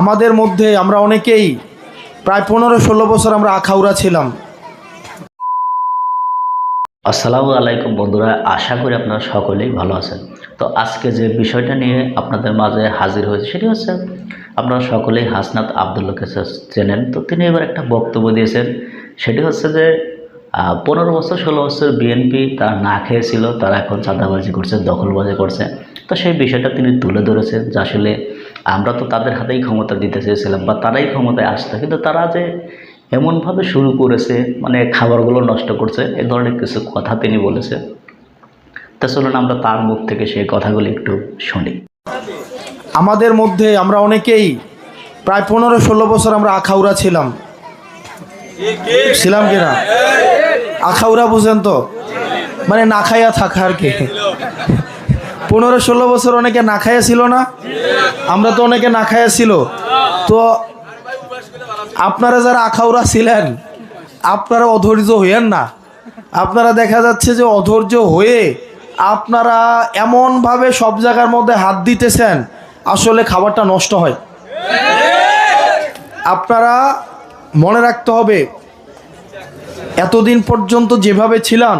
আমাদের মধ্যে আমরা অনেকেই প্রায় পনেরো ষোলো বছর আমরা আখাউড়া ছিলাম। আসসালামু আলাইকুম বন্ধুরা, আশা করি আপনারা সকলেই ভালো আছেন। তো আজকে যে বিষয়টা নিয়ে আপনাদের মাঝে হাজির হয়েছে সেটি হচ্ছে, আপনারা সকলেই হাসনাত আবদুল্লাহকে চেনেন। তো তিনি এবার একটা বক্তব্য দিয়েছেন, সেটি হচ্ছে যে পনেরো বছর, ষোলো বছর বিএনপি তারা না খেয়েছিল, তারা এখন চাঁদাবাজি করছে, দখলবাজি করছে। তো সেই বিষয়টা তিনি তুলে ধরেছেন যে আসলে আমরা তো তাদের হাতেই ক্ষমতা দিতে চেয়েছিলাম বা তারাই ক্ষমতায় আসতো কিন্তু তারা যে এমনভাবে শুরু করেছে মানে খাবারগুলো নষ্ট করছে, এ ধরনের কিছু কথা তিনি বলেছে। তা চলুন আমরা তার মুখ থেকে সেই কথাগুলো একটু শুনি। আমাদের মধ্যে আমরা অনেকেই প্রায় পনেরো ষোলো বছর আমরা আখাউড়া ছিলাম। ছিলাম কিনা? আখাউড়া বুঝেন তো মানে না খাইয়া থাকা আর কি। পনেরো ষোলো বছর অনেকে না খাইয়া ছিল না। আমরা তো অনেকে না খাইয়া ছিল। তো আপনারা যারা আখাউড়া ছিলেন, আপনারা অধৈর্য হইয়েন না। আপনারা দেখা যাচ্ছে যে অধৈর্য হয়ে আপনারা এমনভাবে সব জায়গার মধ্যে হাত দিতেছেন, আসলে খাবারটা নষ্ট হয়। আপনারা মনে রাখতে হবে, এতদিন পর্যন্ত যেভাবে ছিলাম,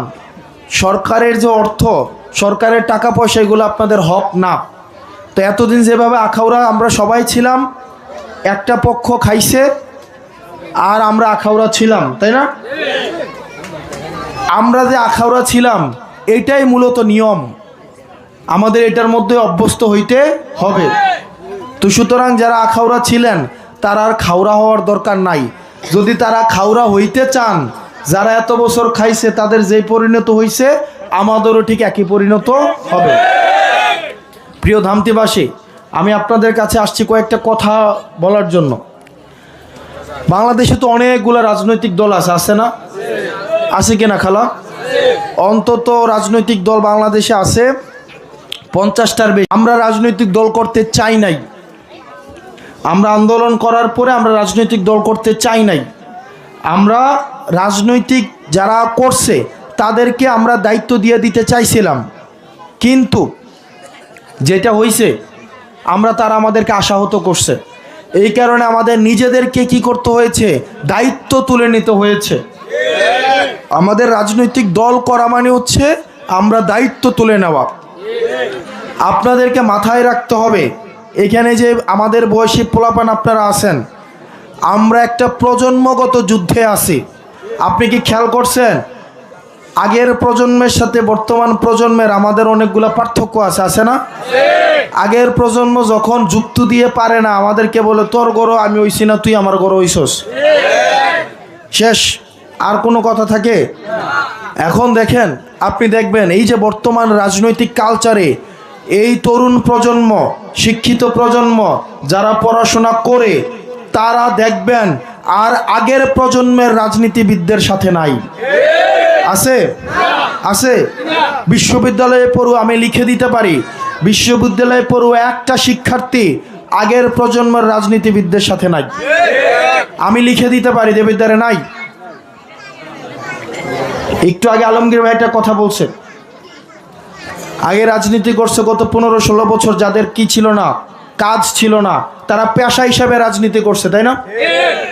সরকারের যে অর্থ সরকারের টাকা পয়সা এগুলো আপনাদের হক না। তো এতদিন যেভাবে আখাউড়া আমরা সবাই ছিলাম, একটা পক্ষ খাইছে, আর আমরা আখাউড়া ছিলাম, তাই না? আমরা যে আখাউড়া ছিলাম, এটাই মূলত নিয়ম। আমাদের এটার মধ্যে অভ্যস্ত হইতে হবে। তো সুতরাং যারা আখাউড়া ছিলেন, তারা আর খাওড়া হওয়ার দরকার নাই। যদি তারা খাওড়া হইতে চান, যারা এত বছর খাইছে, তাদের যেই পরিণত হইছে আমাদেরও ঠিক একই পরিণত হবে। প্রিয় ধামতিবাসী, আমি আপনাদের কাছে আসছি কয়েকটা কথা বলার জন্য। বাংলাদেশে তো অনেকগুলো রাজনৈতিক দল আছে আছে না? আছে কিনা খালা? অন্তত রাজনৈতিক দল বাংলাদেশে আছে পঞ্চাশটার বেশি। আমরা রাজনৈতিক দল করতে চাই নাই। আমরা আন্দোলন করার পরে আমরা রাজনৈতিক দল করতে চাই নাই। আমরা রাজনৈতিক যারা করছে তাদেরকে আমরা দায়িত্ব দিয়ে দিতে চাইছিলাম। কিন্তু যেটা হয়েছে আমরা তারা আমাদেরকে আশাহত করছে। এই কারণে আমাদের নিজেদেরকে কি করতে হয়েছে? দায়িত্ব তুলে নিতে হয়েছে। আমাদের রাজনৈতিক দল করা মানে হচ্ছে আমরা দায়িত্ব তুলে নেওয়া। আপনাদেরকে মাথায় রাখতে হবে, এখানে যে আমাদের বয়সী পোলাপান আপনারা আছেন, আমরা একটা প্রজন্মগত যুদ্ধে আছি। আপনি কি খেয়াল করছেন? আগের প্রজন্মের সাথে বর্তমান প্রজন্মের আমাদের অনেকগুলো পার্থক্য আছে আছে না? আগের প্রজন্ম যখন যুক্ত দিয়ে পারে না, আমাদেরকে বলে, তোর গরো, আমি ওইছি না, তুই আমার গরো ওইছস শেষ। আর কোনো কথা থাকে? এখন দেখেন, আপনি দেখবেন, এই যে বর্তমান রাজনৈতিক কালচারে এই তরুণ প্রজন্ম, শিক্ষিত প্রজন্ম, যারা পড়াশোনা করে, তারা দেখবেন, আর আগের প্রজন্মের রাজনীতিবিদদের সাথে নাই। আছে? আছে? বিশ্ববিদ্যালয়ে পড়ুয়া আমি লিখে দিতে পারি। বিশ্ববিদ্যালয়ে পড়ুয়া একটা শিক্ষার্থী আগের প্রজন্মের রাজনীতিবিদদের সাথে নাই। আমি লিখে দিতে পারি, দেবিদ্যারে নাই। একটু আগে আলমগীর ভাই একটা কথা বলছে। আগে রাজনীতি করছে গত পনেরো ষোলো বছর, যাদের কি ছিল না, কাজ ছিল না, তারা পেশা হিসাবে রাজনীতি করছে, তাই না?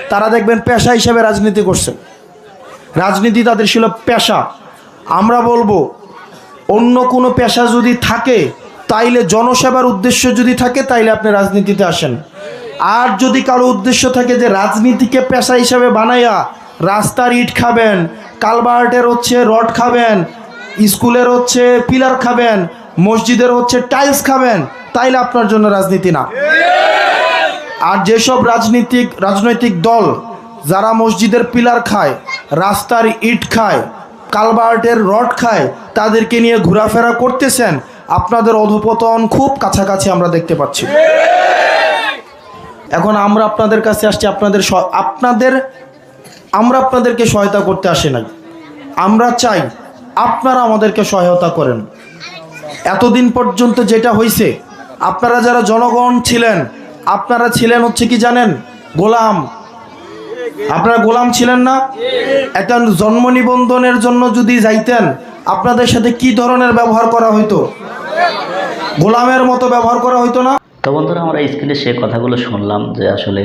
তারা দেখবেন পেশা হিসাবে রাজনীতি করছে। রাজনীতি তাদের ছিল পেশা। আমরা বলব, অন্য কোনো পেশা যদি থাকে, তাইলে জনসেবার উদ্দেশ্য যদি থাকে, তাইলে আপনি রাজনীতিতে আসেন। আর যদি কারও উদ্দেশ্য থাকে যে রাজনীতিকে পেশা হিসাবে বানাইয়া রাস্তার ইট খাবেন, কালবার্টের হচ্ছে রড খাবেন, স্কুলের হচ্ছে পিলার খাবেন, মসজিদের হচ্ছে টাইলস খাবেন, তাইলে আপনার জন্য রাজনীতি না। আর যেসব রাজনীতিক, রাজনৈতিক দল যারা মসজিদের পিলার খায় রাস্তার ইট খায়, কালবার্টের রড খায়, তাদেরকে নিয়ে ঘোরাফেরা করতেছেন। আপনাদের অধপতন খুব কাছাকাছি আমরা দেখতে পাচ্ছি। এখন আমরা আপনাদের কাছে আসছি, আপনাদের আপনাদের, আমরা আপনাদেরকে সহায়তা করতে আসি নাই। আমরা চাই আপনারা আমাদেরকে সহায়তা করেন। এতদিন পর্যন্ত যেটা হয়েছে আপনারা যারা জনগণ ছিলেন, আপনারা ছিলেন হচ্ছে কি জানেন? গোলাম। আপনারা গোলাম ছিলেন না? একটা জন্ম নিবন্ধনের জন্য যদি যাইতেন আপনাদের সাথে কি ধরনের ব্যবহার করা হইতো? গোলামের মতো ব্যবহার করা হইতো না? তো বন্ধুরা আমরা স্ক্রিনে সে কথাগুলো শুনলাম যে আসলে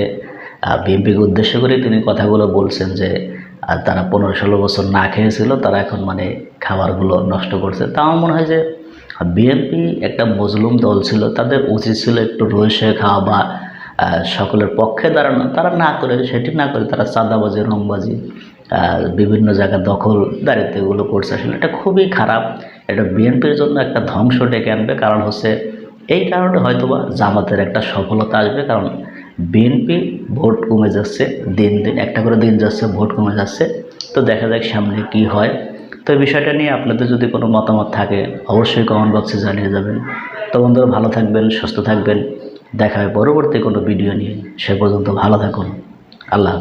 বিএনপিকে উদ্দেশ্য করে তিনি কথাগুলো বলছেন যে আহ, তারা পনেরো ষোলো বছর না খেয়েছিল তারা এখন মানে খাবারগুলো নষ্ট করছে। তা আমার মনে হয় যে বিএনপি একটা মজলুম দল ছিল তাদের উচিত ছিল একটু রয়েছে খাওয়া বা সকলের পক্ষে দাঁড়ানো, তারা না করে, সেটি না করে তারা চাঁদাবাজি, রংবাজি বিভিন্ন জায়গায় দখল দাঁড়িয়ে এগুলো করছে। আসলে এটা খুবই খারাপ। এটা বিএনপির জন্য একটা ধ্বংস ডেকে আনবে, কারণ হচ্ছে এই কারণে হয়তোবা জামাতের একটা সফলতা আসবে, কারণ বিএনপি ভোট কমে যাচ্ছে, দিন দিন, একটা করে দিন যাচ্ছে, ভোট কমে যাচ্ছে। তো দেখা যাক সামনে কি হয়। তো এই বিষয়টা নিয়ে আপনাদের যদি কোনো মতামত থাকে, অবশ্যই কমেন্ট বক্সে জানিয়ে যাবেন। তো বন্ধুরা, ভালো থাকবেন, সুস্থ থাকবেন। দেখা হয় পরবর্তী কোনো ভিডিও নিয়ে। সে পর্যন্ত ভালো থাকুন। আল্লাহ